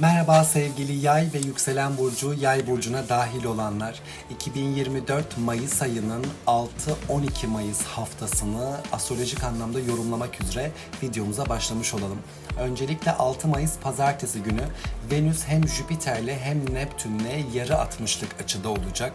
Merhaba sevgili yay ve yükselen burcu yay burcuna dahil olanlar. 2024 Mayıs ayının 6-12 Mayıs haftasını astrolojik anlamda yorumlamak üzere videomuza başlamış olalım. Öncelikle 6 Mayıs pazartesi günü Venüs hem Jüpiter'le hem Neptün'le yarı 60'lık açıda olacak.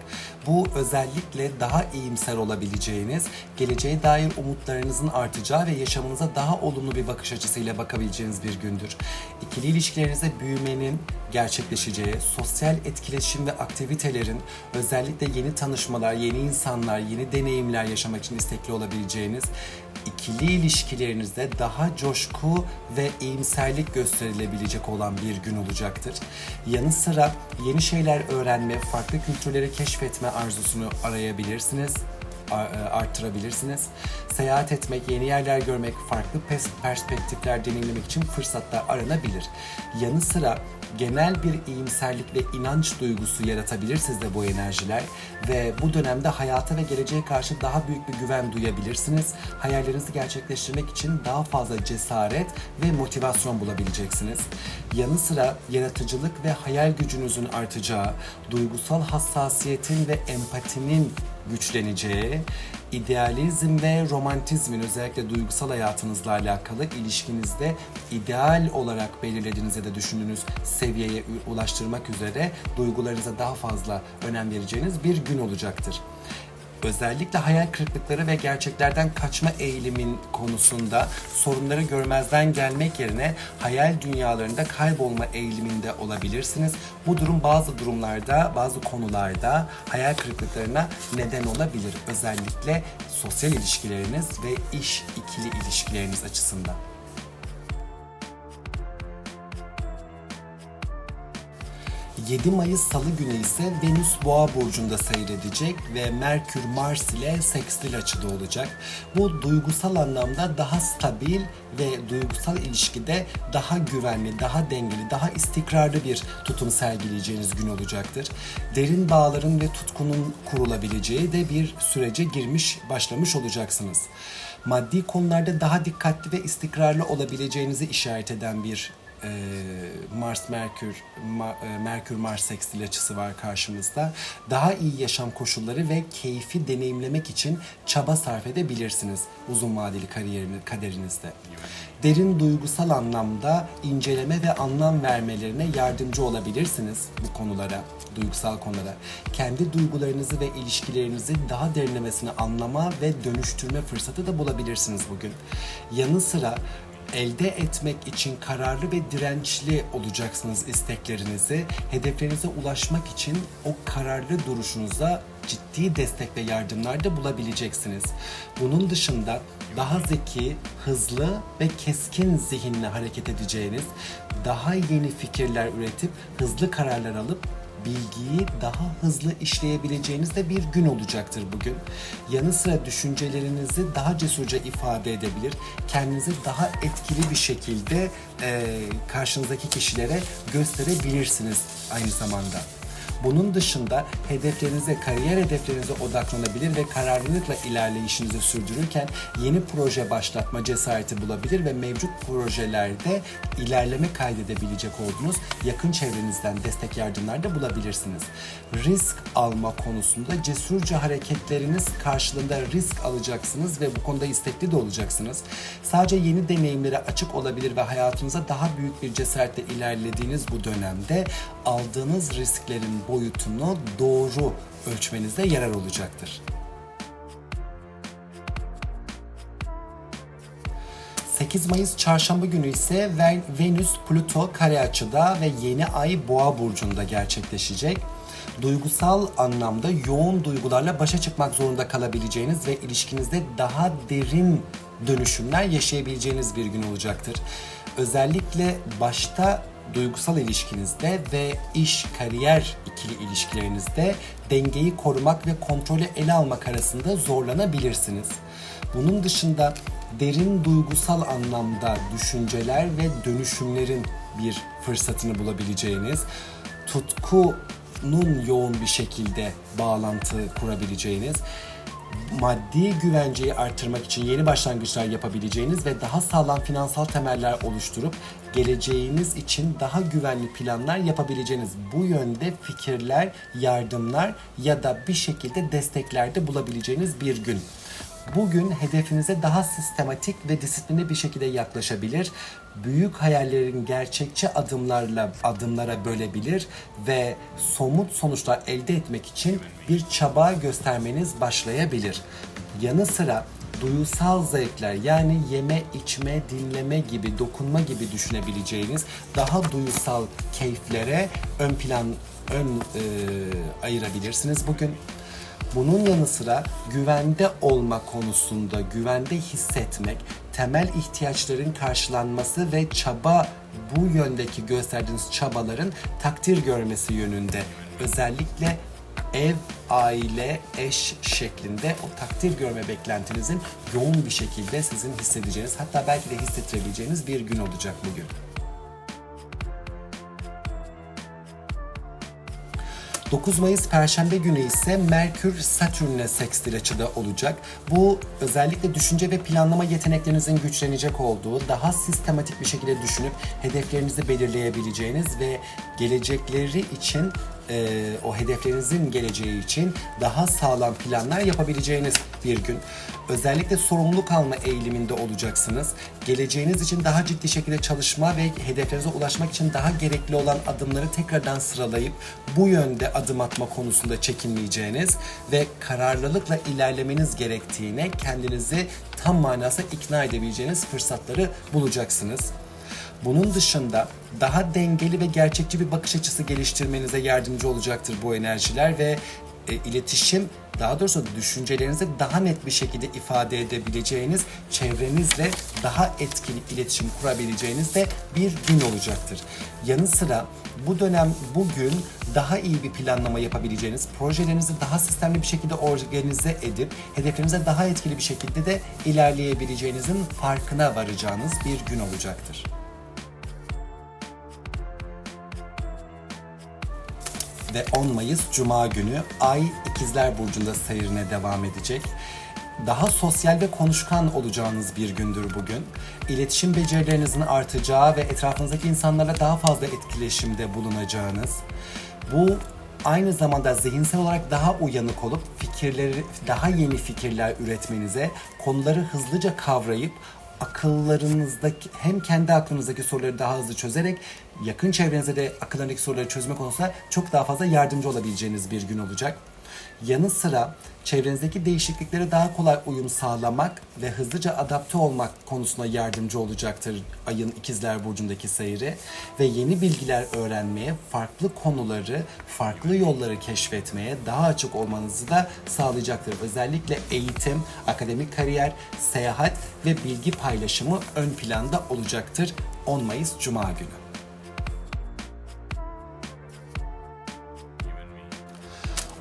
Bu özellikle daha iyimser olabileceğiniz, geleceğe dair umutlarınızın artacağı ve yaşamınıza daha olumlu bir bakış açısıyla bakabileceğiniz bir gündür. İkili ilişkilerinize büyümenin gerçekleşeceği, sosyal etkileşim ve aktivitelerin özellikle yeni tanışmalar, yeni insanlar, yeni deneyimler yaşamak için istekli olabileceğiniz, ikili ilişkilerinizde daha coşku ve iyimserlik gösterilebilecek olan bir gün olacaktır. Yanı sıra yeni şeyler öğrenme, farklı kültürleri keşfetme arzusunu arayabilirsiniz arttırabilirsiniz. Seyahat etmek, yeni yerler görmek, farklı perspektifler deneyimlemek için fırsatlar aranabilir. Yanı sıra genel bir iyimserlik ve inanç duygusu yaratabilir sizde bu enerjiler ve bu dönemde hayata ve geleceğe karşı daha büyük bir güven duyabilirsiniz. Hayallerinizi gerçekleştirmek için daha fazla cesaret ve motivasyon bulabileceksiniz. Yanı sıra yaratıcılık ve hayal gücünüzün artacağı, duygusal hassasiyetin ve empatinin güçleneceği, idealizm ve romantizmin özellikle duygusal hayatınızla alakalı ilişkinizde ideal olarak belirlediğiniz ya düşündüğünüz seviyeye ulaştırmak üzere duygularınıza daha fazla önem vereceğiniz bir gün olacaktır. Özellikle hayal kırıklıkları ve gerçeklerden kaçma eğilimin konusunda sorunları görmezden gelmek yerine hayal dünyalarında kaybolma eğiliminde olabilirsiniz. Bu durum bazı durumlarda, bazı konularda hayal kırıklıklarına neden olabilir. Özellikle sosyal ilişkileriniz ve iş ikili ilişkileriniz açısından. 7 Mayıs Salı günü ise Venüs Boğa burcunda seyredecek ve Merkür Mars ile sekstil açıda olacak. Bu duygusal anlamda daha stabil ve duygusal ilişkide daha güvenli, daha dengeli, daha istikrarlı bir tutum sergileyeceğiniz gün olacaktır. Derin bağların ve tutkunun kurulabileceği de bir sürece girmiş, başlamış olacaksınız. Maddi konularda daha dikkatli ve istikrarlı olabileceğinizi işaret eden bir e, Mars Merkür Ma- e, Merkür Mars sekstil açısı var karşımızda. Daha iyi yaşam koşulları ve keyfi deneyimlemek için çaba sarf edebilirsiniz uzun vadeli kariyerini kaderinizde. Derin duygusal anlamda inceleme ve anlam vermelerine yardımcı olabilirsiniz bu konulara, duygusal konulara. Kendi duygularınızı ve ilişkilerinizi daha derinlemesine anlama ve dönüştürme fırsatı da bulabilirsiniz bugün. Yanı sıra elde etmek için kararlı ve dirençli olacaksınız isteklerinizi. Hedeflerinize ulaşmak için o kararlı duruşunuza ciddi destek ve yardımlar da bulabileceksiniz. Bunun dışında daha zeki, hızlı ve keskin zihinle hareket edeceğiniz, daha yeni fikirler üretip hızlı kararlar alıp bilgiyi daha hızlı işleyebileceğiniz de bir gün olacaktır bugün. Yanı sıra düşüncelerinizi daha cesurca ifade edebilir, kendinizi daha etkili bir şekilde eee, karşınızdaki kişilere gösterebilirsiniz aynı zamanda. Bunun dışında hedeflerinize, kariyer hedeflerinize odaklanabilir ve kararlılıkla ilerleyişinizi sürdürürken yeni proje başlatma cesareti bulabilir ve mevcut projelerde ilerleme kaydedebilecek olduğunuz yakın çevrenizden destek yardımlar da bulabilirsiniz. Risk alma konusunda cesurca hareketleriniz karşılığında risk alacaksınız ve bu konuda istekli de olacaksınız. Sadece yeni deneyimlere açık olabilir ve hayatınıza daha büyük bir cesaretle ilerlediğiniz bu dönemde aldığınız risklerin boyutunu doğru ölçmenizde yarar olacaktır. 8 Mayıs çarşamba günü ise Ven- Venüs Plüto kare açıda ve yeni ay Boğa burcunda gerçekleşecek. Duygusal anlamda yoğun duygularla başa çıkmak zorunda kalabileceğiniz ve ilişkinizde daha derin dönüşümler yaşayabileceğiniz bir gün olacaktır. Özellikle başta duygusal ilişkinizde ve iş, kariyer ikili ilişkilerinizde dengeyi korumak ve kontrolü ele almak arasında zorlanabilirsiniz. Bunun dışında derin duygusal anlamda düşünceler ve dönüşümlerin bir fırsatını bulabileceğiniz, tutkunun yoğun bir şekilde bağlantı kurabileceğiniz, maddi güvenceyi artırmak için yeni başlangıçlar yapabileceğiniz ve daha sağlam finansal temeller oluşturup geleceğiniz için daha güvenli planlar yapabileceğiniz bu yönde fikirler, yardımlar ya da bir şekilde desteklerde bulabileceğiniz bir gün. Bugün hedefinize daha sistematik ve disiplinli bir şekilde yaklaşabilir. Büyük hayallerin gerçekçi adımlarla adımlara bölebilir ve somut sonuçlar elde etmek için bir çaba göstermeniz başlayabilir. Yanı sıra duyusal zevkler yani yeme, içme, dinleme gibi, dokunma gibi düşünebileceğiniz daha duyusal keyiflere ön plan ön e, ayırabilirsiniz bugün. Bunun yanı sıra güvende olma konusunda güvende hissetmek, temel ihtiyaçların karşılanması ve çaba bu yöndeki gösterdiğiniz çabaların takdir görmesi yönünde. Özellikle ev, aile, eş şeklinde o takdir görme beklentinizin yoğun bir şekilde sizin hissedeceğiniz hatta belki de hissettirebileceğiniz bir gün olacak bugün. 9 Mayıs Perşembe günü ise Merkür Satürn'le sekstil açıda olacak. Bu özellikle düşünce ve planlama yeteneklerinizin güçlenecek olduğu, daha sistematik bir şekilde düşünüp hedeflerinizi belirleyebileceğiniz ve gelecekleri için e, o hedeflerinizin geleceği için daha sağlam planlar yapabileceğiniz bir gün. Özellikle sorumluluk alma eğiliminde olacaksınız. Geleceğiniz için daha ciddi şekilde çalışma ve hedeflerinize ulaşmak için daha gerekli olan adımları tekrardan sıralayıp bu yönde adım atma konusunda çekinmeyeceğiniz ve kararlılıkla ilerlemeniz gerektiğine kendinizi tam manasıyla ikna edebileceğiniz fırsatları bulacaksınız. Bunun dışında daha dengeli ve gerçekçi bir bakış açısı geliştirmenize yardımcı olacaktır bu enerjiler ve e, iletişim daha doğrusu düşüncelerinizi daha net bir şekilde ifade edebileceğiniz, çevrenizle daha etkili iletişim kurabileceğiniz de bir gün olacaktır. Yanı sıra bu dönem bugün daha iyi bir planlama yapabileceğiniz, projelerinizi daha sistemli bir şekilde organize edip hedeflerinize daha etkili bir şekilde de ilerleyebileceğinizin farkına varacağınız bir gün olacaktır. Ve 10 Mayıs Cuma günü Ay İkizler Burcu'nda seyrine devam edecek. Daha sosyal ve konuşkan olacağınız bir gündür bugün. İletişim becerilerinizin artacağı ve etrafınızdaki insanlarla daha fazla etkileşimde bulunacağınız. Bu aynı zamanda zihinsel olarak daha uyanık olup fikirleri daha yeni fikirler üretmenize, konuları hızlıca kavrayıp akıllarınızdaki hem kendi aklınızdaki soruları daha hızlı çözerek yakın çevrenize de akıllarındaki soruları çözme konusunda çok daha fazla yardımcı olabileceğiniz bir gün olacak. Yanı sıra çevrenizdeki değişikliklere daha kolay uyum sağlamak ve hızlıca adapte olmak konusunda yardımcı olacaktır ayın ikizler burcundaki seyri ve yeni bilgiler öğrenmeye, farklı konuları, farklı yolları keşfetmeye daha açık olmanızı da sağlayacaktır. Özellikle eğitim, akademik kariyer, seyahat ve bilgi paylaşımı ön planda olacaktır 10 Mayıs Cuma günü.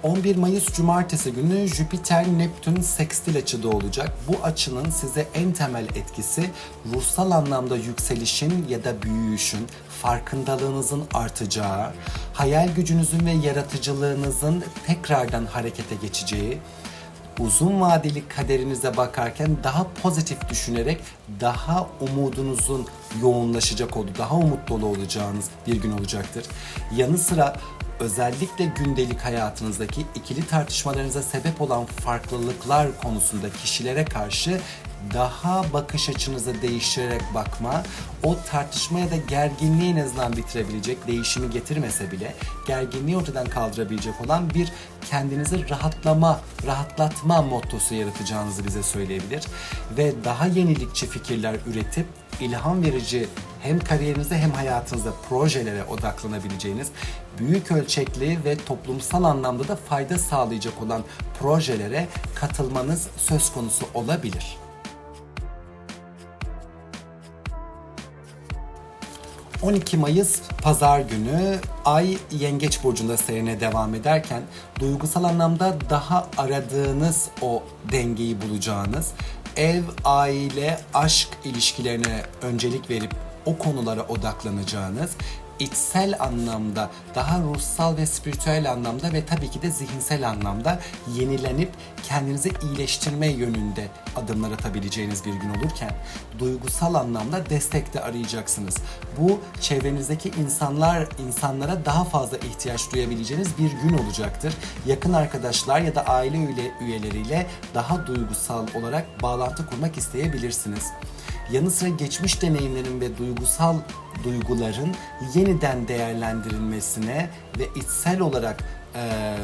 11 Mayıs Cumartesi günü Jüpiter Neptün sekstil açıda olacak. Bu açının size en temel etkisi ruhsal anlamda yükselişin ya da büyüyüşün, farkındalığınızın artacağı, hayal gücünüzün ve yaratıcılığınızın tekrardan harekete geçeceği, uzun vadeli kaderinize bakarken daha pozitif düşünerek daha umudunuzun yoğunlaşacak olduğu, daha umut dolu olacağınız bir gün olacaktır. Yanı sıra özellikle gündelik hayatınızdaki ikili tartışmalarınıza sebep olan farklılıklar konusunda kişilere karşı daha bakış açınızı değiştirerek bakma, o tartışmaya da gerginliği en azından bitirebilecek, değişimi getirmese bile gerginliği ortadan kaldırabilecek olan bir kendinizi rahatlama, rahatlatma mottosu yaratacağınızı bize söyleyebilir. Ve daha yenilikçi fikirler üretip ilham verici hem kariyerinizde hem hayatınızda projelere odaklanabileceğiniz, büyük ölçekli ve toplumsal anlamda da fayda sağlayacak olan projelere katılmanız söz konusu olabilir. 12 Mayıs Pazar günü Ay Yengeç Burcu'nda seyrine devam ederken duygusal anlamda daha aradığınız o dengeyi bulacağınız, ev, aile, aşk ilişkilerine öncelik verip o konulara odaklanacağınız, içsel anlamda, daha ruhsal ve spiritüel anlamda ve tabii ki de zihinsel anlamda yenilenip kendinizi iyileştirme yönünde adımlar atabileceğiniz bir gün olurken duygusal anlamda destek de arayacaksınız. Bu çevrenizdeki insanlar insanlara daha fazla ihtiyaç duyabileceğiniz bir gün olacaktır. Yakın arkadaşlar ya da aile üye- üyeleriyle daha duygusal olarak bağlantı kurmak isteyebilirsiniz. Yanı sıra geçmiş deneyimlerin ve duygusal duyguların yeniden değerlendirilmesine ve içsel olarak eee,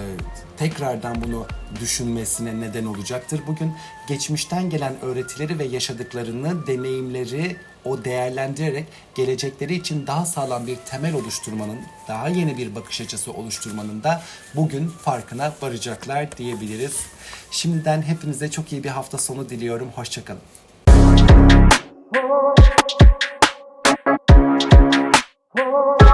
tekrardan bunu düşünmesine neden olacaktır. Bugün geçmişten gelen öğretileri ve yaşadıklarını, deneyimleri o değerlendirerek gelecekleri için daha sağlam bir temel oluşturmanın, daha yeni bir bakış açısı oluşturmanın da bugün farkına varacaklar diyebiliriz. Şimdiden hepinize çok iyi bir hafta sonu diliyorum. Hoşçakalın. Oh. Oh.